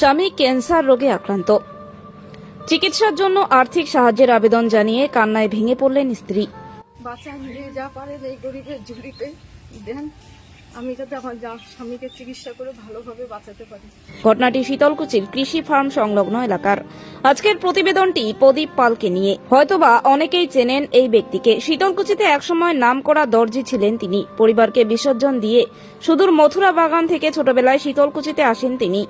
স্বামী ক্যান্সার রোগে আক্রান্ত। চিকিৎসার জন্য আর্থিক সাহায্যের আবেদন জানিয়ে কান্নায় ভেঙে পড়লেন স্ত্রী। বাঁচা নিয়ে যা পারে এই গরিবের ঝুড়িতে দেন আমি যাতে আমার স্বামীকে চিকিৎসা করে ভালোভাবে বাঁচাতে পারি। ঘটনাটি শীতলকুচির কৃষি ফার্ম সংলগ্ন এলাকার। আজকের প্রতিবেদনটি প্রদীপ পালকে নিয়ে। হয়তোবা অনেকেই চেনেন এই ব্যক্তিকে। শীতলকুচিতে একসময় নাম করা দর্জি ছিলেন তিনি। পরিবারকে বিসর্জন দিয়ে সুদূর মথুরা বাগান থেকে ছোটবেলায় শীতলকুচিতে আসেন তিনি।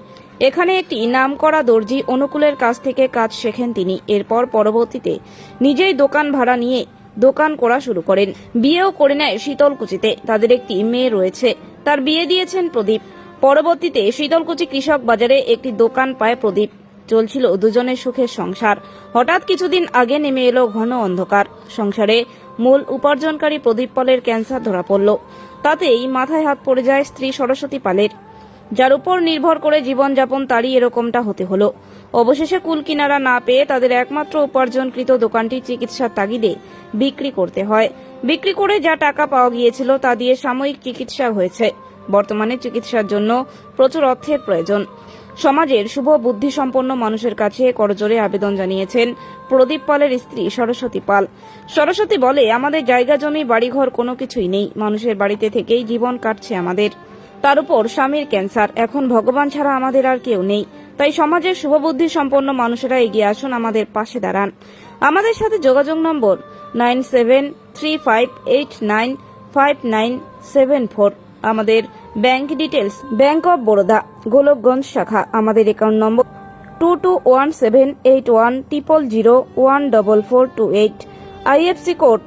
এখানে একটি নামকরা দর্জি অনুকূলের কাছ থেকে কাজ শেখেন তিনি। এরপর পরবর্তীতে নিজেই দোকান ভাড়া নিয়ে দোকান করা শুরু করেন। বিয়েও করে নেয় শীতলকুচিতে। তাদের একটি মেয়ে রয়েছে। তার বিয়ে দিয়েছেন প্রদীপ। পরবর্তীতে শীতলকুচি কৃষক বাজারে একটি দোকান পায় প্রদীপ। চলছিল দুজনের সুখের সংসার। হঠাৎ কিছুদিন আগে নেমে এলো ঘন অন্ধকার। সংসারে মূল উপার্জনকারী প্রদীপ পালের ক্যান্সার ধরা পড়ল। তাতেই মাথায় হাত পড়ে যায় স্ত্রী সরস্বতী পালের। যার উপর নির্ভর করে জীবনযাপন তারই এরকমটা হতে হলো। অবশেষে কুল কিনারা না পেয়ে তাদের একমাত্র উপার্জনকৃত দোকানটি চিকিৎসার তাগিদে বিক্রি করতে হয়। বিক্রি করে যা টাকা পাওয়া গিয়েছিল তা দিয়ে সাময়িক চিকিৎসা হয়েছে। বর্তমানে চিকিৎসার জন্য প্রচুর অর্থের প্রয়োজন। সমাজের শুভ বুদ্ধিসম্পন্ন মানুষের কাছে করজোরে আবেদন জানিয়েছেন প্রদীপ পালের স্ত্রী সরস্বতী পাল। সরস্বতী বলে, আমাদের জায়গা জমি, বাড়িঘর কোনো কিছুই নেই। মানুষের বাড়িতে থেকেই জীবন কাটছে আমাদের। তার উপর স্বামীর ক্যান্সার। এখন ভগবান ছাড়া আমাদের আর কেউ নেই। তাই সমাজের শুভবুদ্ধি সম্পন্ন মানুষেরা এগিয়ে আসুন আমাদের পাশে দাঁড়ান। আমাদের সাথে যোগাযোগ number nine seven three five eight nine five nine seven four. আমাদের bank details bank of Baroda, Golakganj শাখা। আমাদের account number two two one seven eight one triple zero one double four two eight. IFC code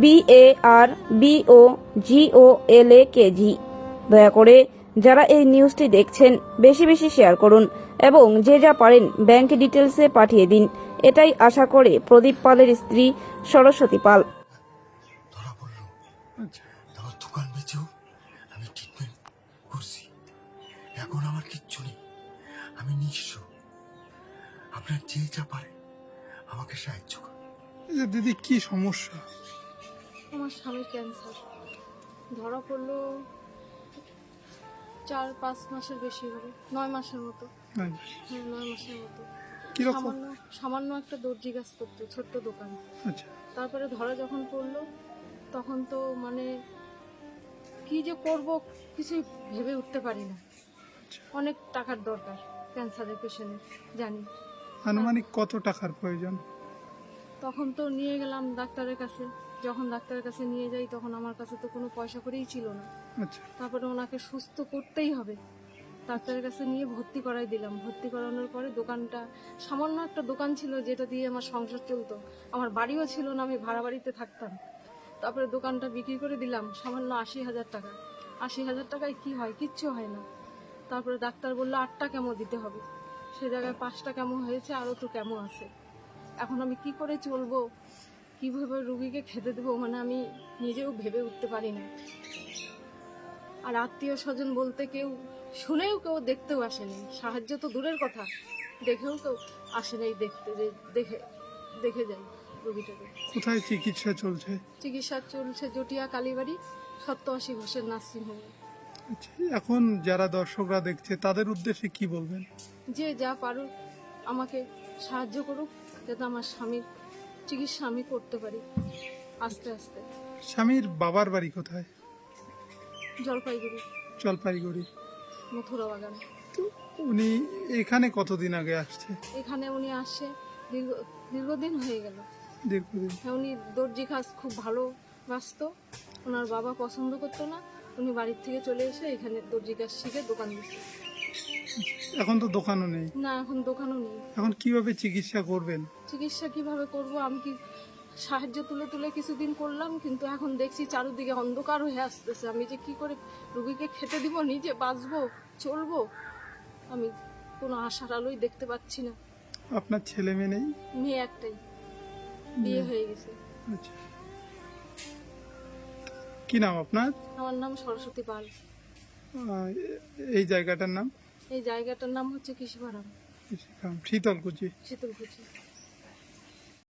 B A R B O G O L A K G. দয়া করে যারা এই নিউজটি দেখছেন বেশি বেশি শেয়ার করুন এবং যে যা পারেন ব্যাংক ডিটেলসে পাঠিয়ে দিন। এটাই আশা করে প্রদীপ পালের স্ত্রী সরস্বতী পাল। ধরা দোকান বেচেও আমি ট্রিটমেন্ট করছি। এখন আমার কিচ্ছু নেই। আমি নিঃস্ব। আপনার যে যা পারে আমাকে সাহায্য করুন। আচ্ছা, দিদি কি সমস্যা? আমার স্বামীর ক্যান্সার ধরা পড়ল চার পাঁচ মাসের বেশি হবে। নয় মাসের মতো। হ্যাঁ, নয় মাসের মতো। কীরকম? সামান্য সামান্য একটা দর্জি গাছ করতো ছোট্ট দোকান। আচ্ছা। তারপরে ধরা যখন পড়ল তখন তো মানে কি যে করব কিছুই ভেবে উঠতে পারি না। অনেক টাকার দরকার ক্যান্সারের পেশেন্টের জানি। আনুমানিক কত টাকার প্রয়োজন? তখন তো নিয়ে গেলাম ডাক্তারের কাছে। যখন ডাক্তারের কাছে নিয়ে যাই তখন আমার কাছে তো কোনো পয়সা করেই ছিল না। আচ্ছা। তারপরে ওনাকে সুস্থ করতেই হবে। ডাক্তারের কাছে নিয়ে ভর্তি করাই দিলাম। ভর্তি করানোর পরে দোকানটা সামান্য একটা দোকান ছিল যেটা দিয়ে আমার সংসার চলতো। আমার বাড়িও ছিল না আমি ভাড়া বাড়িতে থাকতাম। তারপরে দোকানটা বিক্রি করে দিলাম সামান্য আশি হাজার টাকা। আশি হাজার টাকায় কি হয়? কিচ্ছু হয় না। তারপরে ডাক্তার বলল আটটা কেমো দিতে হবে। সে জায়গায় পাঁচটা কেমো হয়েছে আরও তো কেমো আছে। এখন আমি কি করে চলবো? কীভাবে রুগীকে খেতে দেবো মানে আমি নিজেও ভেবে উঠতে পারি না। আর আত্মীয় স্বজন বলতে কেউ শুনেও কেউ দেখতেও আসেনি। সাহায্য তো দূরের কথা। দেখেও কেউ আসে নাই দেখতে যে দেখে দেখে যায় রোগীটাকে। কোথায় চিকিৎসা চলছে? চিকিৎসা চলছে জটিয়া কালীবাড়ি সত্যআশি ঘোষের নার্সিং হোমে আচ্ছা, এখন যারা দর্শকরা দেখছে তাদের উদ্দেশ্যে কি বলবেন? যে যা পারুক আমাকে সাহায্য করুক যাতে আমার স্বামীর চিকিৎসা আমি করতে পারি। আস্তে আস্তে। স্বামীর বাবার বাড়ি কোথায়? জলপাইগুড়ি। জলপাইগুড়ি। মথুরা বাগান তো উনি এখানে কতদিন আগে আসছে? এখানে উনি আসছে দীর্ঘ দীর্ঘদিন হয়ে গেল। দীর্ঘদিন। হ্যাঁ, উনি দর্জি কাজ খুব ভালো বাসত ওনার বাবা পছন্দ করতো না। উনি বাড়ির থেকে চলে এসে এখানে দর্জি কাজ শিখে দোকান দিচ্ছে এখন তো দোকানও নেই। না এখন দোকানও নেই। এখন কীভাবে চিকিৎসা করবেন? চিকিৎসা কীভাবে করব? আমি কি সাহায্য তুলে তুলে কিছুদিন করলাম কিন্তু এখন দেখছি চারিদিকে অন্ধকার হয়ে আসতেছে। আমি যে কি করে রুগীকে খেতে দিব নিজে বাঁচবো চলবো আমি কোনো আশার আলোই দেখতে পাচ্ছি না। আপনার ছেলে মেয়ে নেই? মেয়ে একটাই। বিয়ে হয়ে গেছে। আচ্ছা। কি নাম আপনার? আমার নাম সরস্বতী পাল। এই জায়গাটার নাম? এই জায়গাটার নাম হচ্ছে কৃষিপাড়া শীতলকুচি। শীতলকুচি।